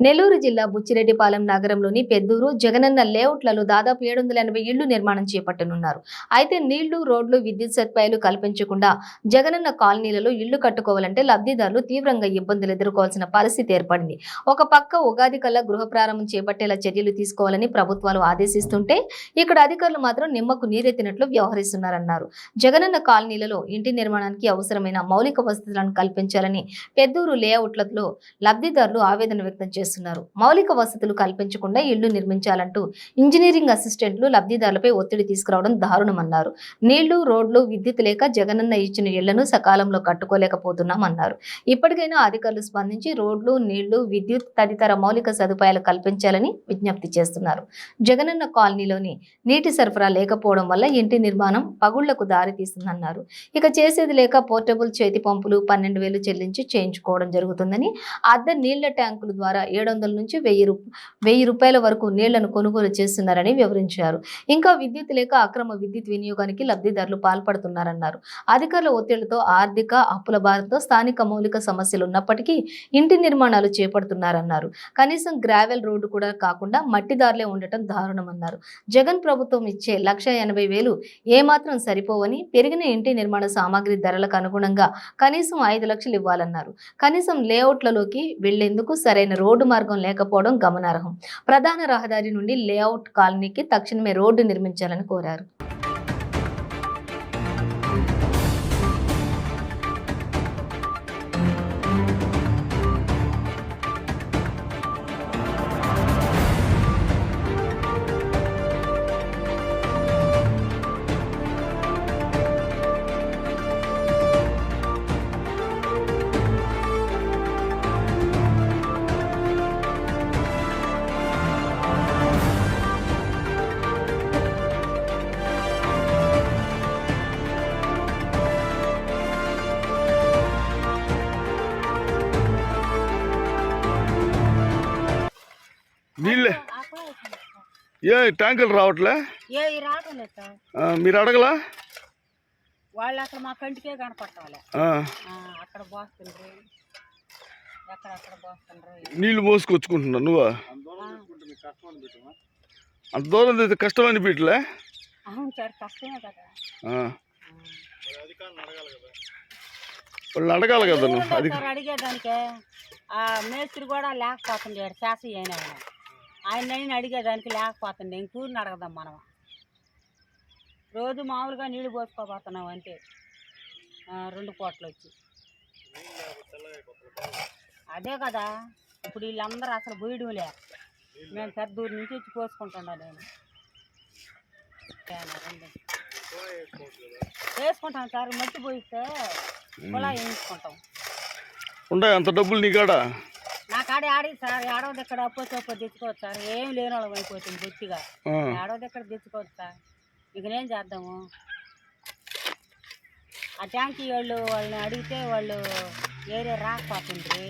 నెల్లూరు జిల్లా బుచ్చిరెడ్డిపాలెం నగరంలోని పెద్దూరు జగనన్న లేఅవుట్లలో దాదాపు ఏడు వందల ఎనభై ఇళ్ళు నిర్మాణం చేపట్టనున్నారు. అయితే నీళ్ళు రోడ్లు విద్యుత్ సదుపాయాలు కల్పించకుండా జగనన్న కాలనీలలో ఇళ్ళు కట్టుకోవాలంటే లబ్ధిదారులు తీవ్రంగా ఇబ్బందులు ఎదుర్కోవాల్సిన పరిస్థితి ఏర్పడింది. ఒక పక్క ఉగాది కల్లా గృహ ప్రారంభం చేపట్టేలా చర్యలు తీసుకోవాలని ప్రభుత్వాలు ఆదేశిస్తుంటే ఇక్కడ అధికారులు మాత్రం నిమ్మకు నీరెత్తినట్లు వ్యవహరిస్తున్నారన్నారు. జగనన్న కాలనీలలో ఇంటి నిర్మాణానికి అవసరమైన మౌలిక వసతులను కల్పించాలని పెద్దూరు లేఅవుట్లలో లబ్ధిదారులు ఆవేదన వ్యక్తం చేస్తున్నారు. మౌలిక వసతులు కల్పించకుండా ఇళ్ళు నిర్మించాలంటూ ఇంజనీరింగ్ అసిస్టెంట్లు లబ్ధిదారులపై ఒత్తిడి తీసుకురావడం దారుణమన్నారు. నీళ్ళు రోడ్లు విద్యుత్ లేక జగనన్న ఇచ్చిన ఇళ్ళను సకాలంలో కట్టుకోలేకపోతున్నామన్నారు. ఇప్పటికైనా అధికారులు స్పందించి రోడ్లు నీళ్ళు విద్యుత్ తదితర మౌలిక సదుపాయాలు కల్పించాలని విజ్ఞప్తి చేస్తున్నారు. జగనన్న కాలనీలోని నీటి సరఫరా లేకపోవడం వల్ల ఇంటి నిర్మాణం పగుళ్ళకు దారితీస్తుందన్నారు ఇక చేసేది లేక పోర్టబుల్ చేతి పంపులు పన్నెండు వేలు చెల్లించి చేయించుకోవడం జరుగుతుందని అద్దె నీళ్ళ ట్యాంకుల ద్వారా ఏడు వందల నుంచి వెయ్యి రూ వెయ్యి రూపాయల వరకు నీళ్ళను కొనుగోలు చేస్తున్నారని వివరించారు. ఇంకా విద్యుత్ లేక అక్రమ విద్యుత్ వినియోగానికి లబ్ధిదారులు పాల్పడుతున్నారన్నారు. అధికారుల ఒత్తిళ్ళతో ఆర్థిక అప్పుల భారంతో స్థానిక మౌలిక సమస్యలు ఉన్నప్పటికీ ఇంటి నిర్మాణాలు చేపడుతున్నారన్నారు. కనీసం గ్రావెల్ రోడ్డు కూడా కాకుండా మట్టిదారులే ఉండటం దారుణమన్నారు. జగన్ ప్రభుత్వం ఇచ్చే లక్ష ఎనభై వేలు ఏమాత్రం సరిపోవని పెరిగిన ఇంటి నిర్మాణ సామాగ్రి ధరలకు అనుగుణంగా కనీసం ఐదు లక్షలు ఇవ్వాలన్నారు. కనీసం లేఅవుట్లలోకి వెళ్ళేందుకు సరైన రోడ్డు మార్గం లేకపోవడం గమనార్హం. ప్రధాన రహదారి నుండి లేఅవుట్ కాలనీకి తక్షణమే రోడ్డు నిర్మించాలని కోరారు. నీళ్ళే. ఏ ట్యాంకులు రావట్లే? మీరు అడగలా? వాళ్ళు అసలు మా కంటికే కనపట్టాలి అక్కడ పోస్తుండ్రు. ఎక్కడెక్కడ పోస్తుండ్రు. నీళ్ళు మోసుకొచ్చుకుంటున్నా నువ్వా? అంత దూరం అయితే కష్టం అనిపించలే అవును సార్ కష్టమే కదా. వాళ్ళు అడగాలి కదా. నువ్వు అడిగేదానికే? ఆ మేస్త్రి కూడా లేకపోతుంది ఈడ శాస అయిన ఆయన నేను అడిగేదానికి లేకపోతుంది. ఇంకూరిని అడగదాం మనం రోజు మామూలుగా నీళ్ళు పోసుకోబోతున్నాం అంతే రెండు పూటలు వచ్చి. అదే కదా ఇప్పుడు వీళ్ళందరూ అసలు బోయడంలే మేము పెద్ద ఊరి నుంచి వచ్చి పోసుకుంటున్నా నేను. వేసుకుంటాం సార్ మట్టి పోయిస్తే కుళాయి వేయించుకుంటాం. ఉండే అంత డబ్బులు నీ కాడ ఆడి సార్ ఏడవది ఎక్కడ అప్పో చొప్పో తెచ్చుకోవచ్చు సార్. ఏం లేని వాళ్ళం అయిపోతుంది బొత్తిగా. ఆ, ఏడవది ఎక్కడ తెచ్చుకోవచ్చు సార్. ఇక నేను చేద్దాము. ఆ ట్యాంకీ వాళ్ళు వాళ్ళని అడిగితే వాళ్ళు ఏరియా రాకపోతుండ్రి.